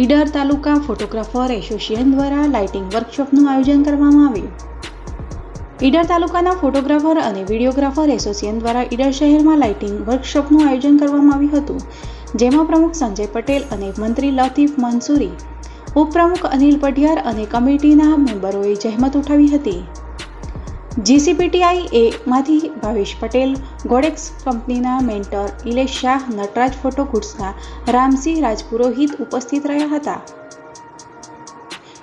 ઈડર તાલુકા photographer association દ્વારા lighting વર્કશોપનું આયોજન કરવામાં આવ્યું. ઈડર તાલુકાના ફોટોગ્રાફર અને વિડીયોગ્રાફર એસોસિએશન દ્વારા ઈડર શહેરમાં લાઇટિંગ વર્કશોપનું આયોજન કરવામાં આવ્યું હતું, જેમાં પ્રમુખ સંજય પટેલ અને મંત્રી લતીફ મંસૂરી, ઉપપ્રમુખ અનિલ પઢિયાર અને કમિટીના મેમ્બરોએ જહેમત ઉઠાવી હતી. જીસીપીટીઆઈ એ માંથી ભાવેશ પટેલ, ગોડેક્સ કંપનીના મેન્ટર ઇલેશ શાહ, નટરાજ ફોટો ગુડ્સના રામસિંહ રાજપુરોહિત ઉપસ્થિત રહ્યા હતા.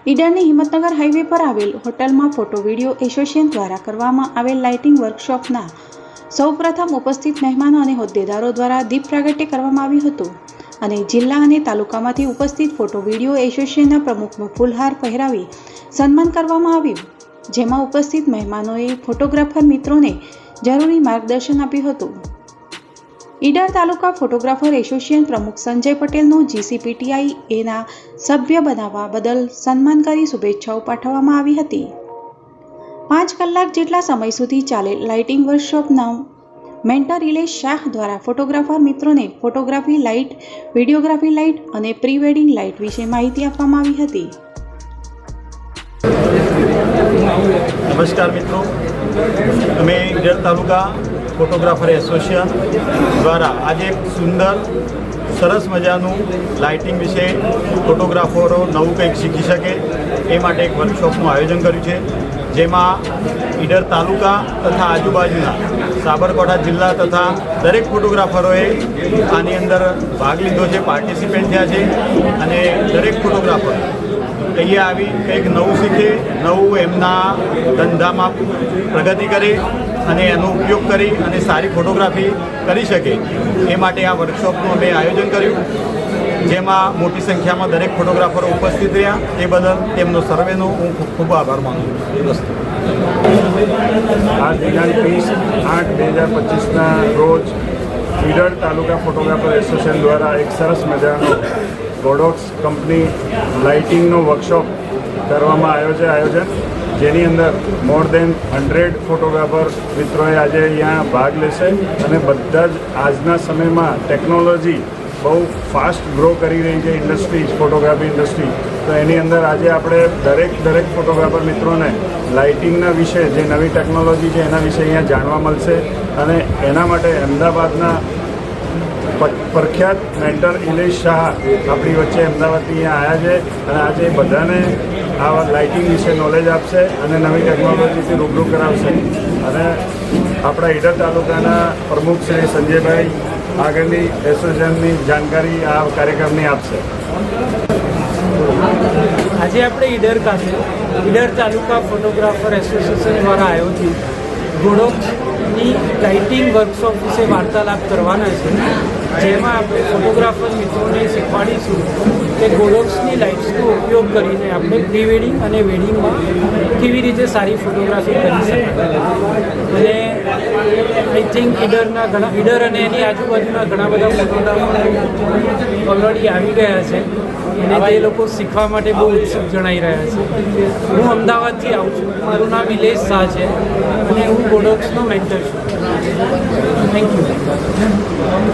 ઈડરની હિંમતનગર હાઈવે પર આવેલ હોટલમાં ફોટો વીડિયો એસોસિએશન દ્વારા કરવામાં આવેલ લાઇટિંગ વર્કશોપના સૌપ્રથમ ઉપસ્થિત મહેમાનો અને હોદ્દેદારો દ્વારા દીપ પ્રાગટ્ય કરવામાં આવ્યું હતું અને જિલ્લા અને તાલુકામાંથી ઉપસ્થિત ફોટો વીડિયો એસોસિએશનના પ્રમુખનું ફૂલહાર પહેરાવી સન્માન કરવામાં આવ્યું. જેમાં ઉપસ્થિત મહેમાનોએ ફોટોગ્રાફર મિત્રોને જરૂરી માર્ગદર્શન આપ્યું હતું. ઈડર તાલુકા ફોટોગ્રાફર એસોસિએશન પ્રમુખ સંજય પટેલનું જીસીપીટીઆઈ એના સભ્ય બનાવવા બદલ સન્માન કરી શુભેચ્છાઓ પાઠવવામાં આવી હતી. પાંચ કલાક જેટલા સમય સુધી ચાલે લાઇટિંગ વર્કશોપના મેન્ટર ઇલેશ શાહ દ્વારા ફોટોગ્રાફર મિત્રોને ફોટોગ્રાફી લાઇટ, વિડીયોગ્રાફી લાઇટ અને પ્રી વેડિંગ લાઇટ વિશે માહિતી આપવામાં આવી હતી. નમસ્કાર મિત્રો. અમે ઈડર તાલુકા ફોટોગ્રાફર એસોસિએશન દ્વારા આજે એક સુંદર, સરસ મજાનું લાઇટિંગ વિશે ફોટોગ્રાફરો નવું કંઈક શીખી શકે એ માટે એક વર્કશોપનું આયોજન કર્યું છે. જેમાં ઈડર તાલુકા તથા આજુબાજુના સાબરકાંઠા જિલ્લા તથા દરેક ફોટોગ્રાફરોએ આની અંદર ભાગ લીધો છે, પાર્ટિસિપેટ થયા છે અને દરેક ફોટોગ્રાફર અહીંયા આવી કંઈક નવું શીખે, નવું એમના ધંધામાં પ્રગતિ કરે અને એનો ઉપયોગ કરી અને સારી ફોટોગ્રાફી કરી શકે. એ માટે આ વર્કશોપનું અમે આયોજન કર્યું. જેમાં મોટી સંખ્યામાં દરેક ફોટોગ્રાફરો ઉપસ્થિત રહ્યા. એ બદલ તેમનો સર્વેનો હું ખૂબ આભાર માનું છું. બસ આ દિનાંક આઠ બે હજાર પચીસના રોજ વિરળ તાલુકા ફોટોગ્રાફર એસોસિએશન દ્વારા એક સરસ મજાનો ગોડોક્સ કંપની લાઇટિંગનો વર્કશોપ કરવામાં આવ્યો છે આયોજન. જેની અંદર મોર દેન હંડ્રેડ ફોટોગ્રાફર મિત્રોએ આજે અહીંયા ભાગ લેશે અને બધા જ આજના સમયમાં ટેકનોલોજી બહુ ફાસ્ટ ગ્રો કરી રહી છે ઇન્ડસ્ટ્રી ફોટોગ્રાફી ઇન્ડસ્ટ્રી. તો એની અંદર આજે આપણે દરેક દરેક ફોટોગ્રાફર મિત્રોને લાઇટિંગના વિશે જે નવી ટેકનોલોજી છે એના વિશે અહીંયા જાણવા મળશે. અને એના માટે અમદાવાદના પ્રખ્યાત મેન્ટર ઇલેશ શાહ આપણી વચ્ચે અમદાવાદથી અહીંયા આવ્યા છે અને આજે બધાને આવા લાઇટિંગ વિશે નોલેજ આપશે અને નવી ટેકનોલોજીથી રૂબરૂ કરાવશે. અને આપણા ઈડર તાલુકાના પ્રમુખ શ્રી સંજયભાઈ આગળની એસોસિએશનની જાણકારી આ કાર્યક્રમની આપશે. આજે આપણે ઈડર ખાતે ઈડર તાલુકા ફોટોગ્રાફર એસોસિએશન દ્વારા આયોજિત ગોડોક્સની લાઇટિંગ વર્કશોપ વિશે વાર્તાલાપ કરવાના છે. જેમાં આપણે ફોટોગ્રાફર મિત્રોને શીખવાડીશું કે ગોલોક્સની લાઇટ્સનો ઉપયોગ કરીને આપણે પ્રી વેડિંગ અને વેડિંગમાં કેવી રીતે સારી ફોટોગ્રાફી કરી શકાય અને આઈ થિંક ઈડરના ઘણા, ઈડર અને એની આજુબાજુના ઘણા બધા ફોટોગ્રાફર ઓલરેડી આવી ગયા છે. અને તે લોકો શીખવા માટે બહુ ઉત્સુક જણાઈ રહ્યા છે. હું અમદાવાદથી આવું છું. મારું નામ ઇલેશ શાહ છે અને હું ગોડોક્સનો મેન્ટર છું. Thank you